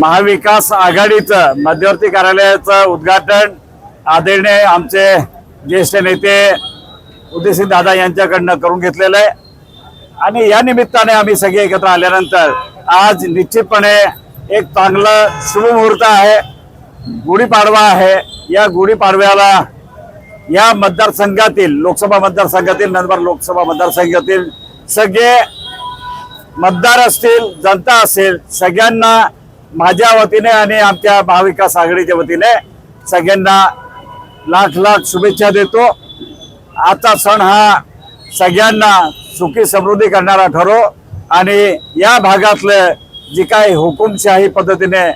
महाविकास आघाडीचं मध्यवर्ती कार्यालयाचं उद्घाटन आदरणीय आमचे ज्येष्ठ नेते उदयसिंह दादा यांच्याकडनं करून घेतलेलं आहे. आणि या निमित्ताने आम्ही सगळे एकत्र आल्यानंतर आज निश्चितपणे एक चांगलं शुभमुहूर्त आहे. गुढीपाडवा आहे. या गुढीपाडव्याला या मतदारसंघातील लोकसभा मतदारसंघातील नंतर लोकसभा मतदारसंघातील सगळे मतदार असतील जनता असेल सगळ्यांना माझ्या वतीने आणि आमच्या महाविकास आघाडीच्या वतीने सगळ्यांना लाख लाख शुभेच्छा देतो. आजचा सण हा सगळ्यांना सुखी समृद्धी करणारा ठरो आणि या भागातलं जे काही हुकुमशाही पद्धतीने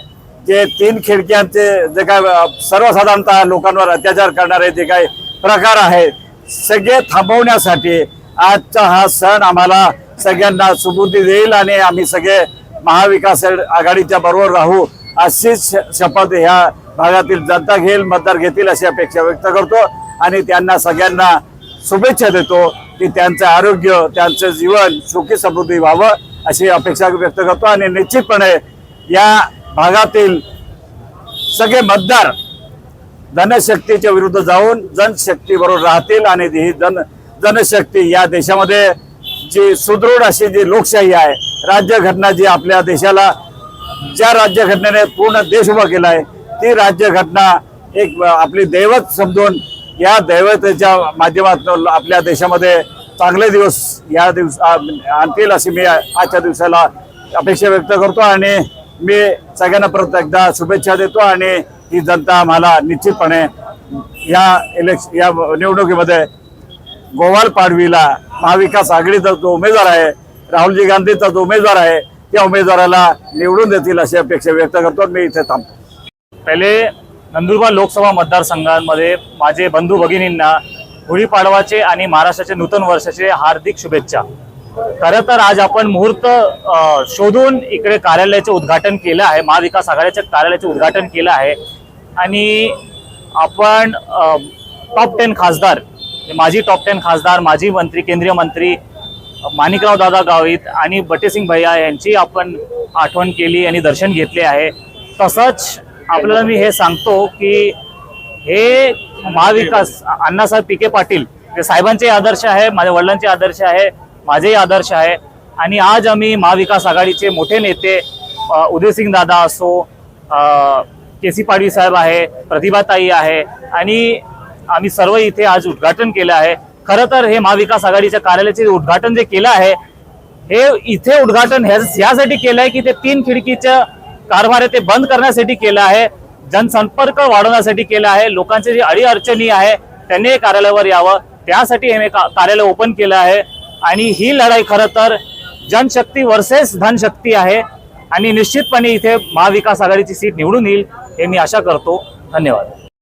जे तीन खिडक्यांचे जे काय सर्वसाधारणतः लोकांवर अत्याचार करणारे जे काही प्रकार आहेत सगळे थांबवण्यासाठी आजचा हा सण आम्हाला सगळ्यांना सुबुद्धी देईल आणि आम्ही सगळे महाविकास आघाडीच्या बरोबर राहू अशीच शपथ ह्या भागातील जनता घेईल मतदार घेतील अशी अपेक्षा व्यक्त करतो. आणि त्यांना सगळ्यांना शुभेच्छा देतो की त्यांचं आरोग्य त्यांचं जीवन सुखी समृद्धी व्हावं अशी अपेक्षा व्यक्त करतो. आणि निश्चितपणे या भागातील सगळे मतदार धनशक्तीच्या विरुद्ध जाऊन जनशक्ती बरोबर राहतील आणि ही जन जनशक्ती या देशामध्ये जी सुदृढ अशी जी लोकशाही आहे राज्यघटना जी आपल्या देशाला ज्या राज्यघटनेने पूर्ण देश उभा केला आहे ती राज्यघटना एक आपली दैवत समजून या दैवतेच्या माध्यमातून आपल्या देशामध्ये चांगले दिवस या दिवस आणतील अशी मी आजच्या दिवसाला अपेक्षा व्यक्त करतो आणि मी सगळ्यांना परत एकदा शुभेच्छा देतो आणि ही जनता आम्हाला निश्चितपणे या इलेक्श या निवडणुकीमध्ये गोवाल पाडवीला महाविकास आघाडीचा जो उमेदवार आहे राहुलजी गांधीचा जो उमेदवार आहे त्या उमेदवाराला निवडून देतील अशी अपेक्षा व्यक्त करतो मी इथे थांबतो. पहिले नंदुरबार लोकसभा मतदारसंघांमध्ये माझे बंधू भगिनींना गुढीपाडवाचे आणि महाराष्ट्राचे नूतन वर्षाचे हार्दिक शुभेच्छा. खरं तर आज आपण मुहूर्त शोधून इकडे कार्यालयाचे उद्घाटन केलं आहे महाविकास आघाडीच्या कार्यालयाचे उद्घाटन केलं आहे. आणि आपण टॉप टेन खासदार म्हणजे माजी टॉप टेन खासदार माजी मंत्री केंद्रीय मंत्री माणिकराव दादा गावित आणि बटेसिंग भैया यांची आपण आठवण केली आणि दर्शन घेतले आहे. तसंच आपल्याला मी हे सांगतो की हे महाविकास अण्णासाहेब पिके पाटील हे साहेबांचे आदर्श आहे माझ्या वडिलांचे आदर्श आहे माझेही आदर्श आहे. आणि आज आम्ही महाविकास आघाडीचे मोठे नेते उदयसिंग दादा असो के सी पाडवी साहेब आहे प्रतिभाताई आहे आणि आम्ही सर्व इथे आज उद्घाटन केलं आहे. खरं तर हे महाविकास आघाडीच्या कार्यालयाचे उद्घाटन जे केलं आहे हे इथे उद्घाटन ह्या- यासाठी केलं आहे की ते तीन खिडकीचं कारभार आहे ते बंद करण्यासाठी केलं आहे जनसंपर्क वाढवण्यासाठी केलं आहे लोकांचे जे अडी अडचणी आहे त्यांनी कार्यालयावर यावं. त्यासाठी हे का- कार्यालय ओपन केलं आहे. आणि ही लढाई खरं तर जनशक्ती वर्सेस धनशक्ती आहे. आणि निश्चितपणे इथे महाविकास आघाडीची सीट निवडून येईल हे मी आशा करतो. धन्यवाद.